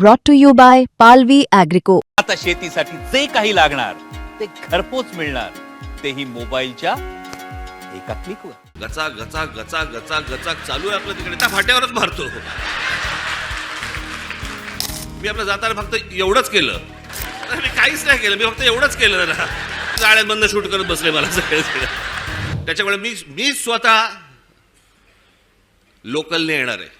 brought to you by Palvi Agrico. आता शेतीसाठी जे काही लागणार ते घरपोच मिळणार. तेही मोबाईलच्या एका क्लिकवर. गचा गचा गचा गचा गचा चालू आहे आपलं तिकडे. त्या फाट्यावरच मारतो. मी आपलं जाताना फक्त एवढंच केलं. अरे मी काहीच नाही केलं. मी फक्त एवढंच केलं. ना जाळ्यात बंद शूट करत बसले मला सगळे त्याच्यामुळे मी मी स्वतः लोकलने येणार आहे.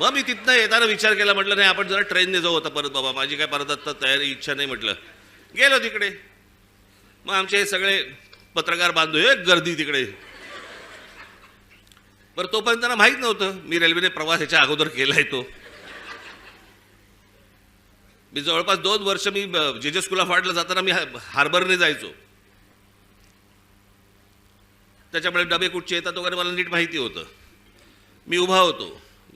मग मी तिथनं येताना विचार केला म्हटलं नाही आपण जरा ट्रेनने जाऊ आता परत बाबा माझी काय परत आत्ता तयारी इच्छा नाही म्हटलं. गेलो तिकडे. मग आमचे सगळे पत्रकार बांधू एक गर्दी तिकडे. बरं तोपर्यंत त्यांना माहीत नव्हतं मी रेल्वेने प्रवास ह्याच्या अगोदर केलाय तो. मी जवळपास दोन वर्ष मी जे जे स्कूल ऑफ आर्टला जाताना मी हार्बरने जायचो. त्याच्यामुळे डबे कुठचे येतात वगैरे मला नीट माहिती होतं. मी उभा होतो.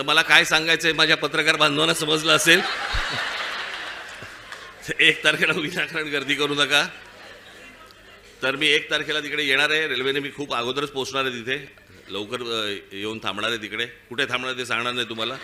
तर मला काय सांगायचं आहे माझ्या पत्रकार बांधवांना समजलं असेल? एक तारखेला विनाकारण गर्दी करू नका. तर मी एक तारखेला तिकडे येणार आहे. रेल्वेने मी खूप अगोदरच पोचणार आहे तिथे. लवकर येऊन थांबणार आहे तिकडे. कुठे थांबणार ते सांगणार नाही तुम्हाला.